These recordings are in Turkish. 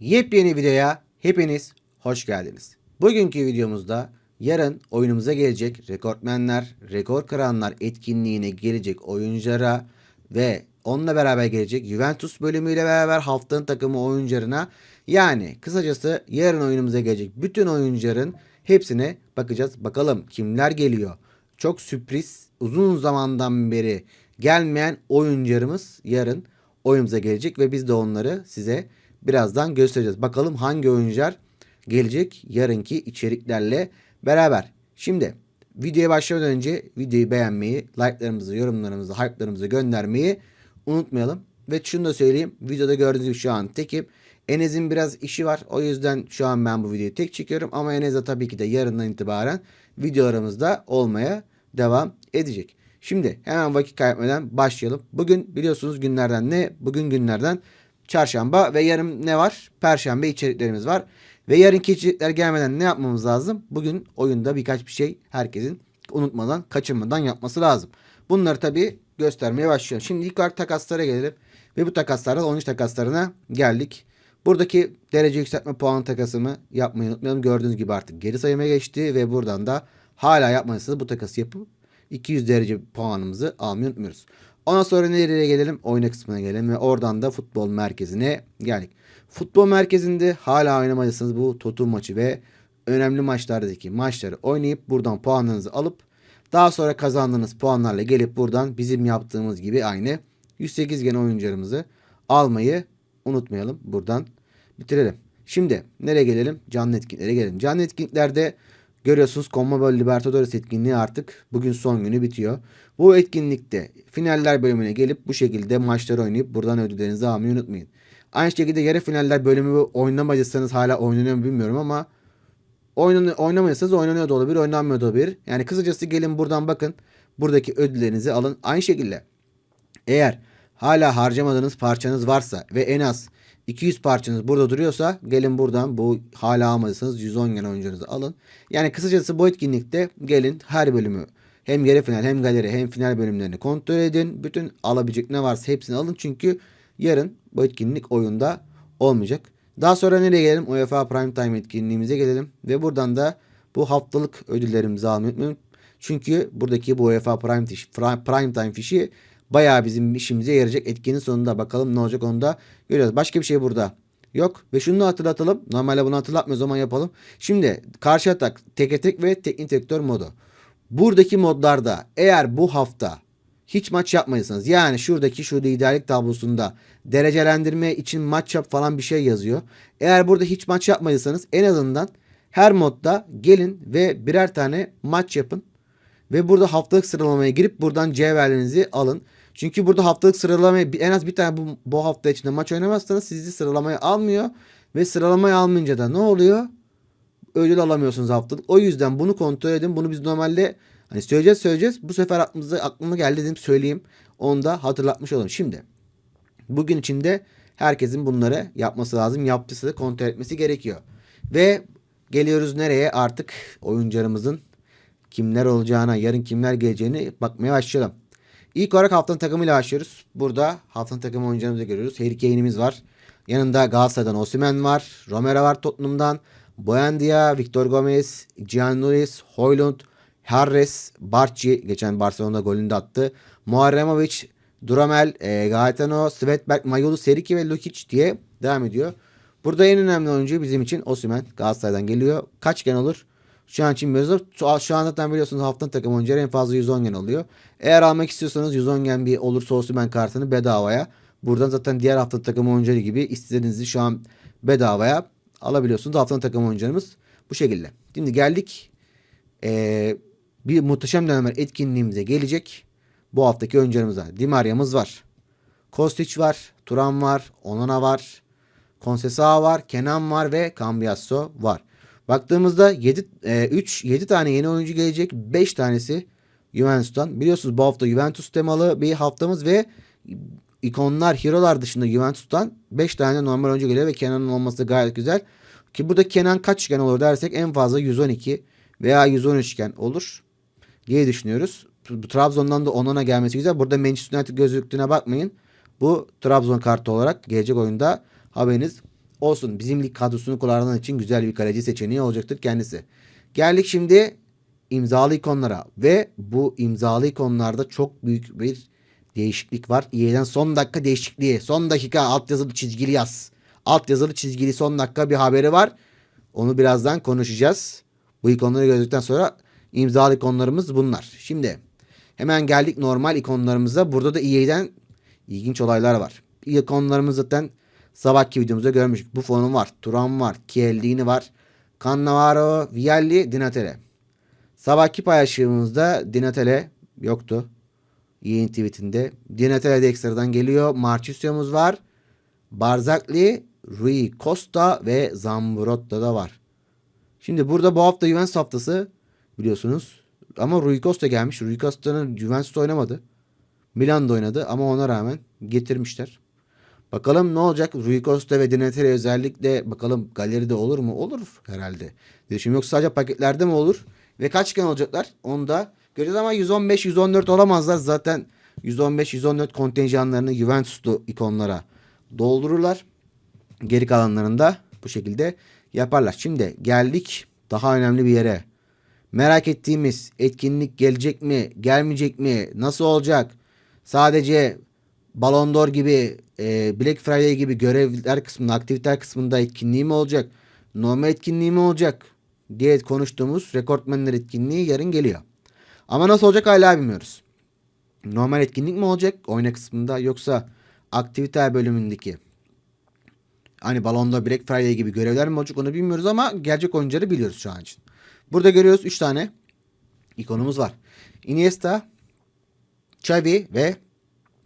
Yepyeni videoya hepiniz hoş geldiniz. Bugünkü videomuzda yarın oyunumuza gelecek rekortmenler, rekor kıranlar etkinliğine gelecek oyunculara ve onunla beraber gelecek Juventus bölümüyle beraber haftanın takımı oyuncularına yani kısacası yarın oyunumuza gelecek bütün oyuncuların hepsine bakacağız. Bakalım kimler geliyor. Çok sürpriz uzun zamandan beri gelmeyen oyuncularımız yarın oyunumuza gelecek ve biz de onları size birazdan göstereceğiz. Bakalım hangi oyuncular gelecek yarınki içeriklerle beraber. Şimdi videoya başlamadan önce videoyu beğenmeyi, like'larımızı, yorumlarımızı, hype'larımızı göndermeyi unutmayalım. Ve şunu da söyleyeyim. Videoda gördüğünüz gibi şu an tekim. Enes'in biraz işi var. O yüzden şu an ben bu videoyu tek çekiyorum. Ama Enes de tabii ki de yarından itibaren videolarımızda olmaya devam edecek. Şimdi hemen vakit kaybetmeden başlayalım. Bugün biliyorsunuz günlerden ne? Bugün günlerden çarşamba ve yarın ne var? Perşembe içeriklerimiz var. Ve yarınki içerikler gelmeden ne yapmamız lazım? Bugün oyunda birkaç bir şey herkesin unutmadan, kaçırmadan yapması lazım. Bunları tabii göstermeye başlıyorum. Şimdi ilk olarak takaslara gelelim. Ve bu takaslardan 13 takaslarına geldik. Buradaki derece yükseltme puan takasımı yapmayı unutmayalım. Gördüğünüz gibi artık geri sayıma geçti ve buradan da hala yapmadıysanız bu takası yapıp 200 derece puanımızı almayı unutmuyoruz. Ondan sonra nereye gelelim? Oyna kısmına gelelim ve oradan da futbol merkezine geldik. Futbol merkezinde hala oynamadıysanız bu Totum maçı ve önemli maçlardaki maçları oynayıp buradan puanlarınızı alıp daha sonra kazandığınız puanlarla gelip buradan bizim yaptığımız gibi aynı 108 gen oyuncularımızı almayı unutmayalım. Buradan bitirelim. Şimdi nereye gelelim? Canlı etkinliklere gelelim. Canlı etkinliklerde görüyorsunuz CONMEBOL Libertadores etkinliği artık bugün son günü bitiyor. Bu etkinlikte finaller bölümüne gelip bu şekilde maçları oynayıp buradan ödüllerinizi almayı unutmayın. Aynı şekilde yarı finaller bölümü oynamadıysanız hala oynanıyor mu bilmiyorum ama oynan oynamadıysanız oynanıyor da olabilir, oynanmıyor da olabilir. Yani kısacası gelin buradan bakın. Buradaki ödüllerinizi alın. Aynı şekilde eğer hala harcamadığınız parçanız varsa ve en az 200 parçanız burada duruyorsa gelin buradan bu hala almadıysanız 110 gen oyuncunuzu alın. Yani kısacası bu etkinlikte gelin her bölümü hem yarı final hem galeri hem final bölümlerini kontrol edin. Bütün alabilecek ne varsa hepsini alın. Çünkü yarın bu etkinlik oyunda olmayacak. Daha sonra nereye gelelim? UEFA Prime Time etkinliğimize gelelim. Ve buradan da bu haftalık ödüllerimizi almayı unutmayın. Çünkü buradaki bu UEFA Prime, Prime Time fişi bayağı bizim işimize yarayacak. Etkinin sonunda bakalım ne olacak onu da görüyoruz. Başka bir şey burada yok. Ve şunu da hatırlatalım. Normalde bunu hatırlatmıyoruz zaman yapalım. Şimdi karşı atak, teke tek ve teknik direktör modu. Buradaki modlarda eğer bu hafta hiç maç yapmadıysanız yani şuradaki şu liderlik tablosunda derecelendirme için maç yap falan bir şey yazıyor. Eğer burada hiç maç yapmadıysanız en azından her modda gelin ve birer tane maç yapın. Ve burada haftalık sıralamaya girip buradan cevherlerinizi alın. Çünkü burada haftalık sıralamaya en az bir tane bu, bu hafta içinde maç oynamazsanız sizi sıralamaya almıyor. Ve sıralamaya almayınca da ne oluyor? Ödül alamıyorsunuz haftalık. O yüzden bunu kontrol edin. Bunu biz normalde hani söyleyeceğiz söyleyeceğiz. Bu sefer aklımıza aklıma geldi dedim söyleyeyim. Onu da hatırlatmış olalım. Şimdi bugün içinde herkesin bunları yapması lazım. Yaptıysa da kontrol etmesi gerekiyor. Ve geliyoruz nereye? Artık oyuncularımızın kimler olacağına, yarın kimler geleceğini bakmaya başlayalım. İlk olarak haftanın takımıyla başlıyoruz. Burada haftanın takımı oyuncularımızı görüyoruz. Harry Kane'imiz var. Yanında Galatasaray'dan Osimhen var. Romero var Tottenham'dan. Boyandia, Victor Gomez, Gianluis, Hoylund, Harris, Barci geçen Barcelona'da golünü de attı. Muharremovic, Duramel, e, Gaetano, Svetberg, Mayolu, Seriki ve Lukic diye devam ediyor. Burada en önemli oyuncu bizim için Osimhen. Galatasaray'dan geliyor. Kaç gen olur? Şu an için biliyoruz. Şu, şu an zaten biliyorsunuz haftanın takım oyuncuları en fazla 110 gen oluyor. Eğer almak istiyorsanız 110 gen bir olursa Osimhen kartını bedavaya. Buradan zaten diğer haftanın takım oyuncuları gibi istediğinizi şu an bedavaya alabiliyorsunuz. Haftanın takım oyuncularımız bu şekilde. Şimdi geldik. Ee, bir muhteşem dönemler etkinliğimize gelecek. Bu haftaki oyuncularımıza. Di Maria'mız var. Kostic var. Turan var. Onana var. Konsesa var. Kenan var ve Cambiasso var. Baktığımızda 7 e, 3 7 tane yeni oyuncu gelecek. 5 tanesi Juventus'tan. Biliyorsunuz bu hafta Juventus temalı bir haftamız ve ikonlar, hero'lar dışında Juventus'tan 5 tane normal oyuncu geliyor ve Kenan'ın olması gayet güzel. Ki burada Kenan kaç gen olur dersek en fazla 112 veya 113 gen olur diye düşünüyoruz. Trabzon'dan da Onana gelmesi güzel. Burada Manchester United gözüktüğüne bakmayın. Bu Trabzon kartı olarak gelecek oyunda haberiniz olsun. Bizim lig kadrosunu kullanan için güzel bir kaleci seçeneği olacaktır kendisi. Geldik şimdi imzalı ikonlara ve bu imzalı ikonlarda çok büyük bir değişiklik var. EA'den son dakika değişikliği. Son dakika altyazılı çizgili yaz. Altyazılı çizgili son dakika bir haberi var. Onu birazdan konuşacağız. Bu ikonları gördükten sonra imzalı ikonlarımız bunlar. Şimdi hemen geldik normal ikonlarımıza. Burada da EA'den ilginç olaylar var. İkonlarımız zaten sabahki videomuzda görmüştük. Buffon'un var, Turan var, Chiellini var, Cannavaro, Vialli, Dinatele. Sabahki paylaşımımızda Dinatele yoktu. Yayın tweetinde. Dinatele de geliyor. Marchissio'muz var. Barzakli, Rui Costa ve Zambrotta da var. Şimdi burada bu hafta Juventus haftası biliyorsunuz. Ama Rui Costa gelmiş. Rui Costa'nın Juventus'ta oynamadı. Milan'da oynadı ama ona rağmen getirmişler. Bakalım ne olacak? Rui Costa ve Dinatele özellikle bakalım galeride olur mu? Olur herhalde. Şimdi yoksa sadece paketlerde mi olur? Ve kaç gen olacaklar? Onu da göreceğiz ama 115-114 olamazlar. Zaten 115-114 kontenjanlarını Juventus'lu ikonlara doldururlar. Geri kalanlarını da bu şekilde yaparlar. Şimdi geldik daha önemli bir yere. Merak ettiğimiz etkinlik gelecek mi, gelmeyecek mi, nasıl olacak? Sadece Ballon d'Or gibi, e, Black Friday gibi görevler kısmında, aktiviteler kısmında etkinliği mi olacak? Normal etkinliği mi olacak? diye konuştuğumuz rekortmenler etkinliği yarın geliyor. Ama nasıl olacak hala bilmiyoruz. Normal etkinlik mi olacak oyna kısmında yoksa aktivite bölümündeki hani balonda Black Friday gibi görevler mi olacak onu bilmiyoruz ama gelecek oyuncuları biliyoruz şu an için. Burada görüyoruz 3 tane ikonumuz var. Iniesta, Xavi ve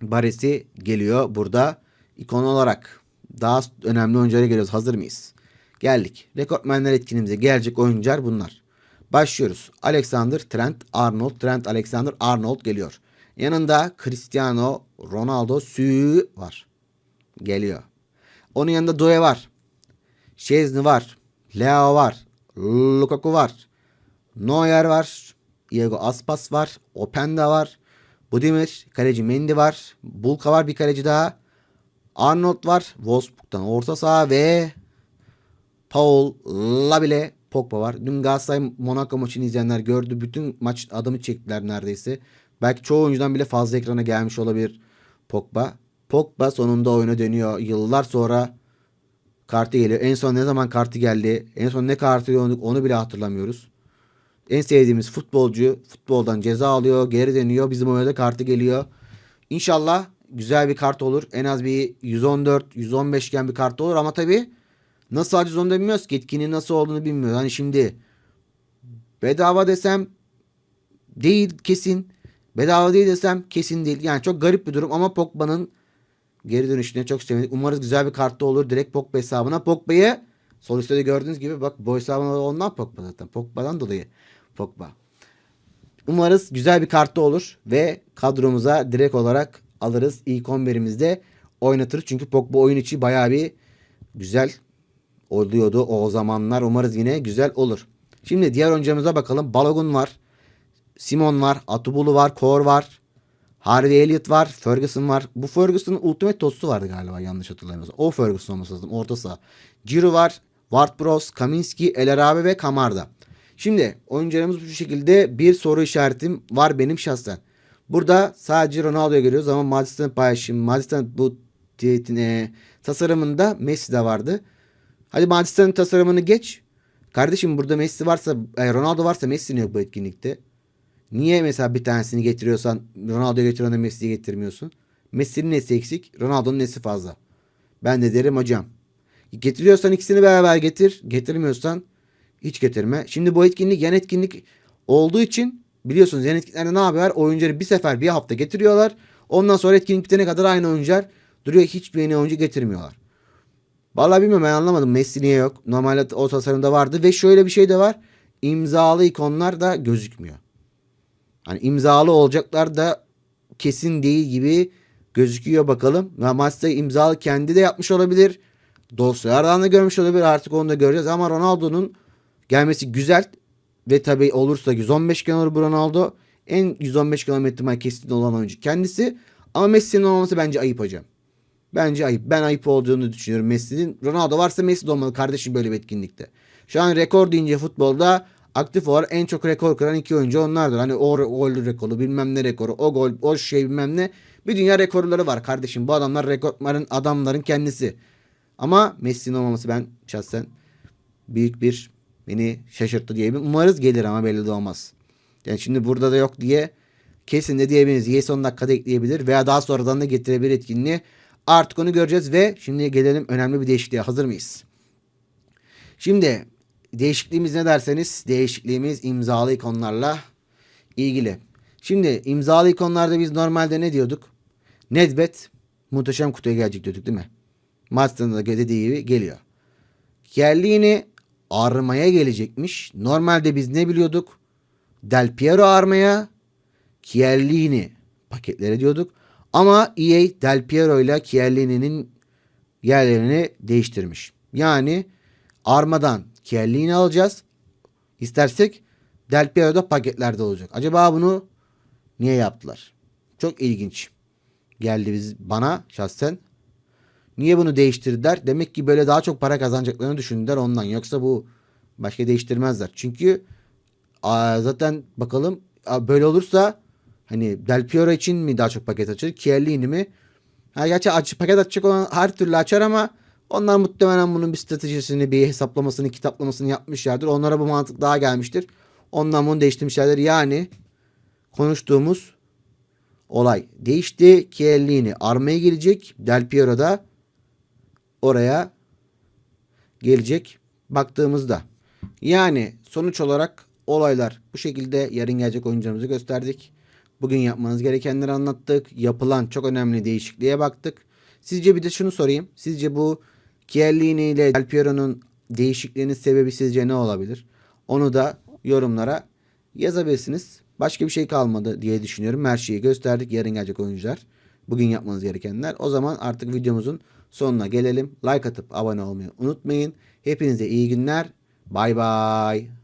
Baresi geliyor burada ikon olarak. Daha önemli oyunculara geliyoruz. Hazır mıyız? Geldik. Rekortmenler etkinliğimize gelecek oyuncular bunlar. Başlıyoruz. Alexander Trent Arnold. Trent Alexander Arnold geliyor. Yanında Cristiano Ronaldo Sü var. Geliyor. Onun yanında Doe var. Şezni var. Leo var. Lukaku var. Neuer var. Diego Aspas var. Openda var. Budimir. Kaleci Mendy var. Bulka var bir kaleci daha. Arnold var. Wolfsburg'dan orta saha ve Paul Labile Pogba var. Dün Galatasaray Monaco maçını izleyenler gördü. Bütün maç adamı çektiler neredeyse. Belki çoğu oyuncudan bile fazla ekrana gelmiş olabilir Pogba. Pogba sonunda oyuna dönüyor. Yıllar sonra kartı geliyor. En son ne zaman kartı geldi? En son ne kartı gördük onu bile hatırlamıyoruz. En sevdiğimiz futbolcu futboldan ceza alıyor. Geri dönüyor. Bizim oyuna kartı geliyor. İnşallah güzel bir kart olur. En az bir 114, 115 gen bir kart olur ama tabii Nasıl alacağız onu da bilmiyoruz ki. Etkinin nasıl olduğunu bilmiyoruz. Hani şimdi bedava desem değil kesin. Bedava değil desem kesin değil. Yani çok garip bir durum ama Pogba'nın geri dönüşüne çok sevindik. Umarız güzel bir kartta olur. Direkt Pogba hesabına. Pogba'yı sol üstte gördüğünüz gibi bak bu hesabına ondan Pogba zaten. Pogba'dan dolayı Pogba. Umarız güzel bir kartta olur ve kadromuza direkt olarak alırız. İlk 11'imizde oynatırız. Çünkü Pogba oyun içi bayağı bir güzel oluyordu o zamanlar. Umarız yine güzel olur. Şimdi diğer oyuncularımıza bakalım. Balogun var. Simon var. Atubulu var. Kor var. Harvey Elliott var. Ferguson var. Bu Ferguson'ın Ultimate Toast'u vardı galiba yanlış hatırlamıyorsam. O Ferguson olması lazım. Orta saha. Ciro var. Ward Bros, Kaminski, El Arabi ve Kamarda. Şimdi oyuncularımız bu şekilde bir soru işaretim var benim şahsen. Burada sadece Ronaldo'yu görüyoruz ama Madison'ın paylaşım, Madison bu e, tasarımında Messi de vardı. Hadi Manchester'ın tasarımını geç. Kardeşim burada Messi varsa, e, Ronaldo varsa Messi yok bu etkinlikte. Niye mesela bir tanesini getiriyorsan Ronaldo'yu getiriyorsun da Messi'yi getirmiyorsun? Messi'nin nesi eksik, Ronaldo'nun nesi fazla? Ben de derim hocam. Getiriyorsan ikisini beraber getir. Getirmiyorsan hiç getirme. Şimdi bu etkinlik yan etkinlik olduğu için biliyorsunuz yan etkinliklerde ne yapıyorlar? Oyuncuları bir sefer bir hafta getiriyorlar. Ondan sonra etkinlik bitene kadar aynı oyuncular duruyor. Hiçbir yeni oyuncu getirmiyorlar. Vallahi bilmiyorum ben anlamadım. Messi niye yok? Normalde o tasarımda vardı ve şöyle bir şey de var. İmzalı ikonlar da gözükmüyor. Hani imzalı olacaklar da kesin değil gibi gözüküyor bakalım. Maçta imzalı kendi de yapmış olabilir. Dosyalardan da görmüş olabilir. Artık onu da göreceğiz. Ama Ronaldo'nun gelmesi güzel. Ve tabi olursa 115 km bu Ronaldo. En 115 km kesin olan oyuncu kendisi. Ama Messi'nin olmaması bence ayıp hocam. Bence ayıp. Ben ayıp olduğunu düşünüyorum Messi'nin. Ronaldo varsa Messi de olmalı kardeşim böyle bir etkinlikte. Şu an rekor deyince futbolda aktif olarak en çok rekor kıran iki oyuncu onlardır. Hani o gol rekoru bilmem ne rekoru o gol o şey bilmem ne. Bir dünya rekorları var kardeşim. Bu adamlar rekortların adamların kendisi. Ama Messi'nin olmaması ben şahsen büyük bir beni şaşırttı diyebilirim. Umarız gelir ama belli de olmaz. Yani şimdi burada da yok diye kesin de diyebiliriz. Ye son dakikada ekleyebilir veya daha sonradan da getirebilir etkinliği. Artık onu göreceğiz ve şimdi gelelim önemli bir değişikliğe. Hazır mıyız? Şimdi değişikliğimiz ne derseniz değişikliğimiz imzalı ikonlarla ilgili. Şimdi imzalı ikonlarda biz normalde ne diyorduk? Nedved muhteşem kutuya gelecek diyorduk değil mi? Maç sonunda dediği gibi geliyor. Chiellini armaya gelecekmiş. Normalde biz ne biliyorduk? Del Piero armaya, Chiellini paketlere diyorduk. Ama EA Del Piero ile Chiellini'nin yerlerini değiştirmiş. Yani armadan Chiellini alacağız. İstersek Del Piero da paketlerde olacak. Acaba bunu niye yaptılar? Çok ilginç. Geldi biz bana şahsen. Niye bunu değiştirdiler? Demek ki böyle daha çok para kazanacaklarını düşündüler ondan. Yoksa bu başka değiştirmezler. Çünkü zaten bakalım böyle olursa hani Del Piero için mi daha çok paket açar? Chiellini mi? Ha, gerçi aç, paket açacak olan her türlü açar ama onlar muhtemelen bunun bir stratejisini, bir hesaplamasını, kitaplamasını yapmışlardır. Onlara bu mantık daha gelmiştir. Ondan bunu değiştirmişlerdir. Yani konuştuğumuz olay değişti. Chiellini armaya gelecek. Del Piero da oraya gelecek baktığımızda. Yani sonuç olarak olaylar bu şekilde yarın gelecek oyuncularımızı gösterdik. Bugün yapmanız gerekenleri anlattık. Yapılan çok önemli değişikliğe baktık. Sizce bir de şunu sorayım. Sizce bu Chiellini ile Del Piero'nun değişikliğinin sebebi sizce ne olabilir? Onu da yorumlara yazabilirsiniz. Başka bir şey kalmadı diye düşünüyorum. Her şeyi gösterdik. Yarın gelecek oyuncular. Bugün yapmanız gerekenler. O zaman artık videomuzun sonuna gelelim. Like atıp abone olmayı unutmayın. Hepinize iyi günler. Bay bay.